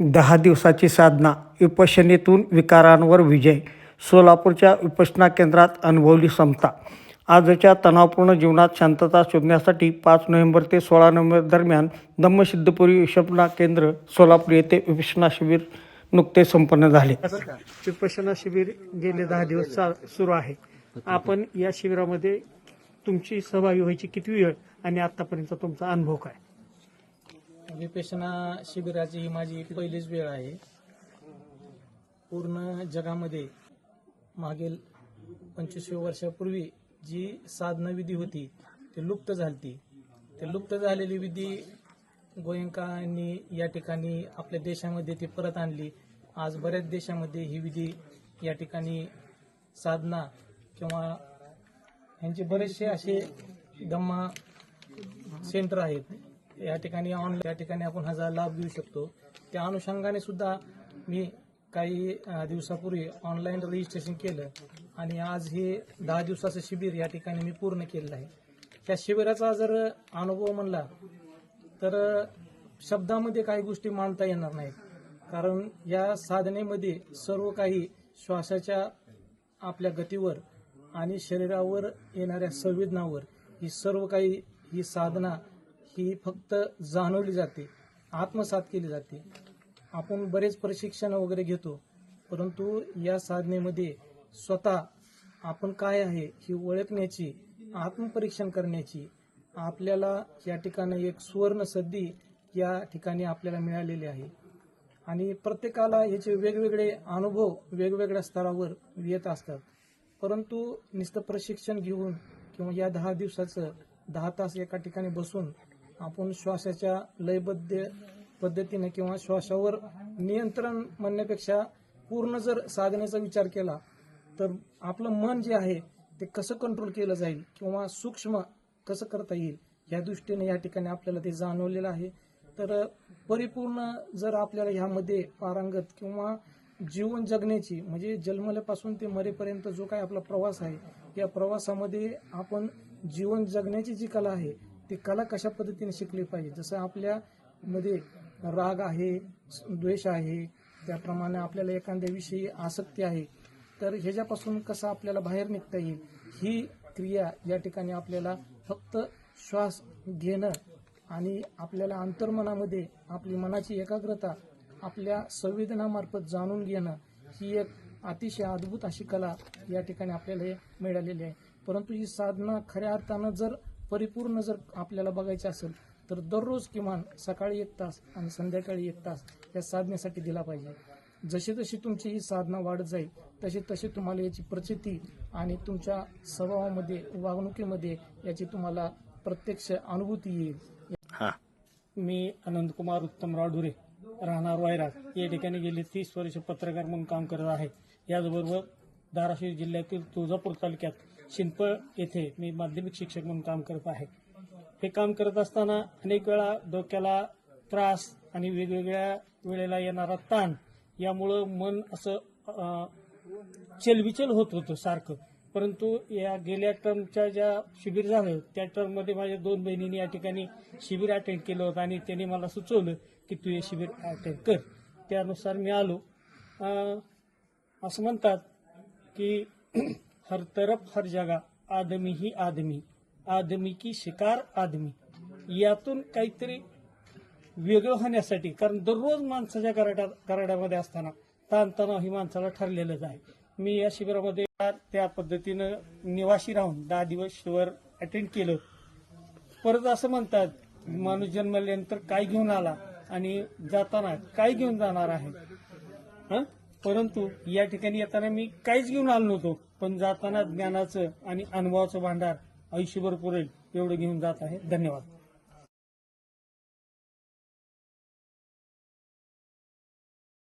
दहा दिवसाची साधना विपश्यनेतून विकारांवर विजय. सोलापूरच्या विपश्यना केंद्रात अनुभवली समता. आजच्या तणावपूर्ण जीवनात शांतता शोधण्यासाठी पाच नोव्हेंबर ते सोळा नोव्हेंबर दरम्यान धम्मसिद्धपुरी विपश्यना केंद्र सोलापूर येथे विपश्यना शिबिर नुकते संपन्न झाले. विपश्यना शिबिर गेले दहा दिवस चा- सुरू आहे. आपण या शिबिरामध्ये तुमची सहभागी व्हायची किती वेळ आणि आतापर्यंत तुमचा अनुभव काय? विपेशना शिबिराची ही माझी पहिलीच वेळ आहे. पूर्ण जगामध्ये मागील पंचवीसशे वर्षापूर्वी जी साधना विधी होती ती लुप्त झाली ते लुप्त झालेली विधी गोयंकांनी या ठिकाणी आपल्या देशामध्ये ती परत आणली. आज बऱ्याच देशामध्ये ही विधी या ठिकाणी साधना किंवा ह्यांचे बरेचसे असे दम्मा सेंटर आहेत. या ठिकाणी ऑनलाईन या ठिकाणी आपण ह्याचा लाभ घेऊ शकतो. त्या अनुषंगाने सुद्धा मी काही दिवसापूर्वी ऑनलाईन रजिस्ट्रेशन केलं आणि आज हे दहा दिवसाचं शिबिर या ठिकाणी मी पूर्ण केलेलं आहे. त्या शिबिराचा जर अनुभव म्हणला तर शब्दामध्ये काही गोष्टी मांडता येणार नाहीत. कारण या साधनेमध्ये सर्व काही श्वासाच्या आपल्या गतीवर आणि शरीरावर येणाऱ्या संवेदनावर ही सर्व काही ही साधना ही फक्त जाणवली जाते आत्मसात केली जाते. आपण बरेच प्रशिक्षण वगैरे घेतो परंतु या साधनेमध्ये स्वतः आपण काय आहे ही ओळखण्याची आत्मपरीक्षण करण्याची आपल्याला या ठिकाणी एक सुवर्ण संधी या ठिकाणी आपल्याला मिळालेली आहे. आणि प्रत्येकाला याचे वेगवेगळे अनुभव वेगवेगळ्या स्तरावर येत असतात. परंतु नुसतं प्रशिक्षण घेऊन किंवा या दहा दिवसाचं दहा तास एका ठिकाणी बसून आपण श्वासाच्या लयबद्ध पद्धतीने किंवा श्वासावर नियंत्रण म्हणण्यापेक्षा पूर्ण जर साधनेचा विचार केला तर आपलं मन जे आहे ते कसं कंट्रोल केलं जाईल किंवा सूक्ष्म कसं करता येईल या दृष्टीने या ठिकाणी आपल्याला ते जाणवलेलं आहे. तर परिपूर्ण जर आपल्याला ह्यामध्ये पारंगत किंवा जीवन जगण्याची म्हणजे जन्मल्यापासून ते मरेपर्यंत जो काही आपला प्रवास आहे या प्रवासामध्ये आपण जीवन जगण्याची जी कला आहे ती कला कशा पद्धतीने शिकली पाहिजे? जसं आपल्या मध्ये राग आहे द्वेष आहे त्याप्रमाणे आपल्याला एखाद्याविषयी आसक्ती आहे तर ह्याच्यापासून कसं आपल्याला बाहेर निघता येईल? ही क्रिया या ठिकाणी आपल्याला फक्त श्वास घेणं आणि आपल्याला अंतर्मनामध्ये आपली मनाची एकाग्रता आपल्या संवेदनामार्फत जाणून घेणं ही एक अतिशय अद्भुत अशी कला या ठिकाणी आपल्याला हे मिळालेली आहे. परंतु ही साधना खऱ्या अर्थानं जर परिपूर्ण जर आपल्याला बघायची असेल तर दररोज किमान सकाळी एक तास आणि संध्याकाळी एक तास या साधनेसाठी दिला पाहिजे. जशी जशी तुमची ही साधना वाढत जाईल तशी तशी तुम्हाला याची प्रचिती आणि तुमच्या स्वभावामध्ये वागणुकीमध्ये याची तुम्हाला प्रत्यक्ष अनुभूती येईल. मी अनंतकुमार उत्तमराव ढुरे राहणार वायराग या ठिकाणी गेले तीस वर्ष पत्रकार म्हणून काम करत आहे. याचबरोबर धाराशिव जिल्ह्यातील तुळजापूर तालुक्यात शिंपळ येथे मी माध्यमिक शिक्षक म्हणून काम करत आहे. हे काम करत असताना अनेक वेळा डोक्याला त्रास आणि वेगवेगळ्या वेळेला येणारा ताण यामुळं मन असं चलविचल होत होतं सारखं. परंतु या गेल्या टर्मच्या ज्या शिबिर झालं त्या टर्ममध्ये माझ्या दोन बहिणींनी या ठिकाणी शिबिर अटेंड केलं होतं आणि त्यांनी मला सुचवलं की तू हे शिबिर अटेंड कर. त्यानुसार मी आलो. असं म्हणतात की हर तरफ हर जगा आदमी ही आदमी आदमी की शिकार आदमी. यातून काहीतरी वेगळं होण्यासाठी कारण दररोज माणसाच्या कराड्या कराड्यामध्ये असताना ताणतणाव ही माणसाला ठरलेलंच आहे. मी या शिबिरामध्ये त्या पद्धतीनं निवासी राहून दहा दिवस शिबिर अटेंड केलं. परत असं म्हणतात माणूस जन्मल्यानंतर काय घेऊन आला आणि जाताना काय घेऊन जाणार आहे? हं? परंतु या ठिकाणी येताना मी काहीच घेऊन आलो नव्हतो. पण जाताना ज्ञानाचं आणि अनुभवाचं भांडार आयुष्यभर पुरेल एवढं घेऊन जात आहे. धन्यवाद.